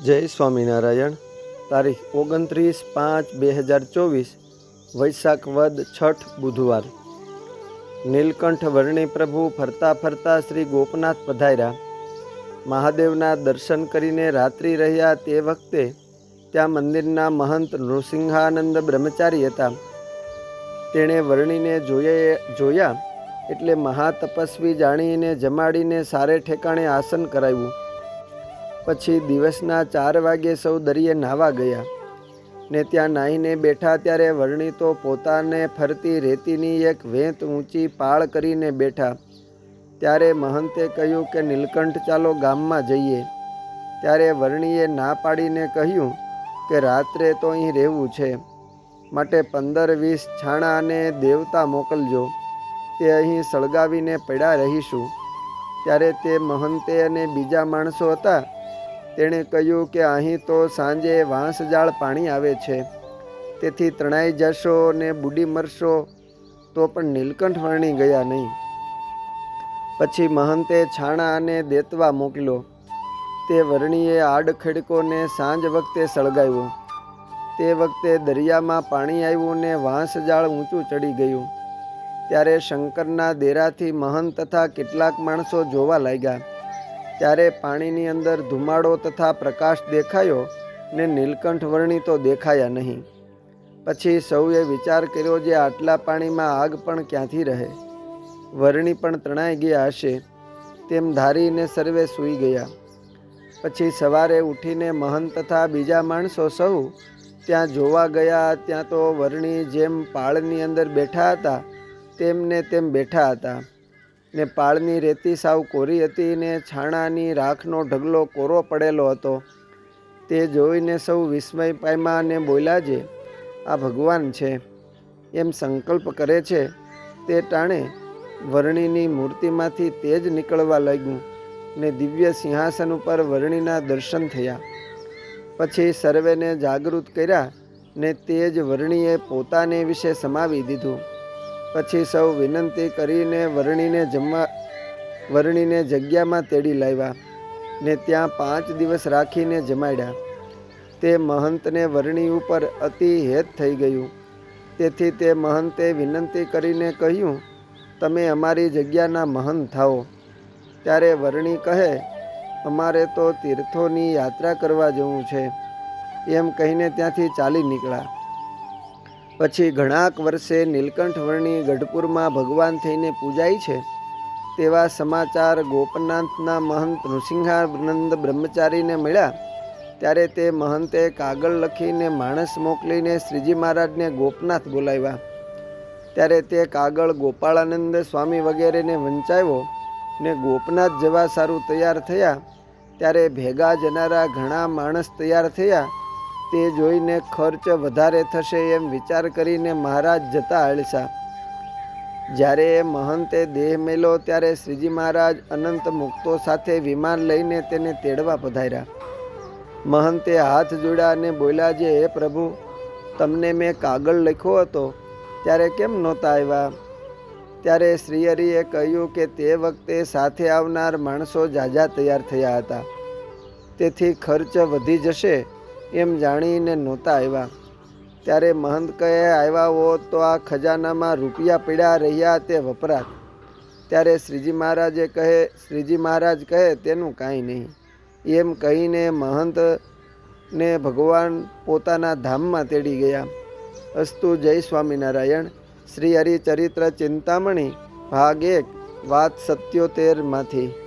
જય સ્વામિનારાયણ. તારીખ ઓગણત્રીસ પાંચ બે હજાર ચોવીસ, વૈશાખ વદ છઠ બુધવાર. નીલકંઠ વર્ણી પ્રભુ ફરતા ફરતા શ્રી ગોપનાથ પધાર્યા. મહાદેવના દર્શન કરીને રાત્રિ રહ્યા તે વખતે ત્યાં મંદિરના મહંત નૃસિંહાનંદ બ્રહ્મચારી હતા. તેણે વર્ણીને જોઈએ જોયા એટલે મહાતપસ્વી જાણીને જમાડીને સારે ઠેકાણે આસન કરાવ્યું. પછી દિવસના ચાર વાગ્યે સૌ દરિયે નાહવા ગયા. ને ત્યાં નાહીને બેઠા ત્યારે વર્ણી તો પોતાને ફરતી રેતીની એક વેંત ઊંચી પાળ કરીને બેઠા. ત્યારે મહંતે કહ્યું કે, નીલકંઠ, ચાલો ગામમાં જઈએ. ત્યારે વર્ણીએ ના પાડીને કહ્યું કે, રાત્રે તો અહીં રહેવું છે. માટે પંદર વીસ છાણા અને દેવતા મોકલજો. તે અહીં સળગાવીને પડ્યા રહીશું. ત્યારે તે મહંતે અને બીજા માણસો હતા તેણે કહ્યું કે અહીં તો સાંજે વાંસજાળ પાણી આવે છે. તેથી તણાઈ જશો ને બુડી મરશો, તો પણ નીલકંઠ વર્ણી ગયા નહીં. પછી મહંતે છાણા અને દેતવા મોકલ્યો. તે વર્ણીએ આડખડકોને સાંજ વખતે સળગાવ્યો. તે વખતે દરિયામાં પાણી આવ્યું ને વાંસજાળ ઊંચું ચડી ગયું. ત્યારે શંકરના દેરાથી મહંત તથા કેટલાક માણસો જોવા લાગ્યા. ત્યારે પાણીની અંદર ધુમાડો તથા પ્રકાશ દેખાયો ને નીલકંઠ વર્ણી તો દેખાયા નહીં. પછી સૌએ વિચાર કર્યો જે આટલા પાણીમાં આગ પણ ક્યાંથી રહે? વર્ણી પણ તણાઈ ગયા હશે, તેમ ધારીને સર્વે સૂઈ ગયા. પછી સવારે ઉઠીને મહંત તથા બીજા માણસો સૌ ત્યાં જોવા ગયા, ત્યાં તો વર્ણી જેમ પાળની અંદર બેઠા હતા, તેમને તેમ બેઠા હતા. ને પાળની રેતી સાવ કોરી હતી ને છાણાની રાખનો ઢગલો કોરો પડેલો હતો. તે જોઈને સૌ વિસ્મય પામ્યા અને બોલ્યા જે આ ભગવાન છે. એમ સંકલ્પ કરે છે. તે ટાણે વર્ણિની મૂર્તિમાંથી તેજ નીકળવા લાગ્યું ને દિવ્ય સિંહાસન ઉપર વર્ણિના દર્શન થયા. પછી સર્વેને જાગૃત કર્યા ને તેજ વર્ણિએ પોતાને વિશે સમાવી દીધું. પછી સૌ વિનંતી કરીને વરણીને જમવા, વરણીને જગ્યામાં તેડી લાવ્યા ને ત્યાં પાંચ દિવસ રાખીને જમાડ્યા. તે મહંતને વરણી ઉપર અતિ હેત થઈ ગયું. તેથી તે મહંતે વિનંતી કરીને કહ્યું, તમે અમારી જગ્યાના મહંત થાઓ. ત્યારે વરણી કહે, અમારે તો તીર્થોની યાત્રા કરવા જવું છે. એમ કહીને ત્યાંથી ચાલી નીકળ્યા. પછી ઘણાક વર્ષે નીલકંઠવર્ણી ગઢપુરમાં ભગવાન થઈને પૂજાય છે, તેવા સમાચાર ગોપનાથના મહંત નૃસિંહાનંદ બ્રહ્મચારીને મળ્યા, ત્યારે તે મહંતે કાગળ લખીને માણસ મોકલીને શ્રીજી મહારાજને ગોપનાથ બોલાવ્યા. ત્યારે તે કાગળ ગોપાળાનંદ સ્વામી વગેરેને વંચાવ્યો ને ગોપનાથ જવા સારું તૈયાર થયા, ત્યારે ભેગા જનારા ઘણા માણસ તૈયાર થયા તે જોઈને ખર્ચ વધારે થશે એમ વિચાર કરીને મહારાજ જતા આળસા. જ્યારે એ મહંતે દેહ મેલો ત્યારે શ્રીજી મહારાજ અનંત મુક્તો સાથે વિમાન લઈને તેને તેડવા પધાર્યા. મહંતે હાથ જોડ્યા અને બોલ્યા જે, હે પ્રભુ, તમને મેં કાગળ લખ્યો હતો, ત્યારે કેમ નહોતા આવ્યા? ત્યારે શ્રીહરિએ કહ્યું કે તે વખતે સાથે આવનાર માણસો જાજા તૈયાર થયા હતા. તેથી ખર્ચ વધી જશે એમ જાણીને નહોતા આવ્યા. ત્યારે મહંત કહે આવ્યા હો તો આ ખજાનામાં રૂપિયા પીડા રહ્યા તે વપરાત. ત્યારે શ્રીજી મહારાજે કહે, શ્રીજી મહારાજ કહે, તેનું કાંઈ નહીં. એમ કહીને મહંત ને ભગવાન પોતાના ધામમાં તેડી ગયા. અસ્તુ જય સ્વામિનારાયણ. શ્રી હરિચરિત્ર ચિંતામણી, ભાગ એક, વાત સત્યોતેરમાંથી.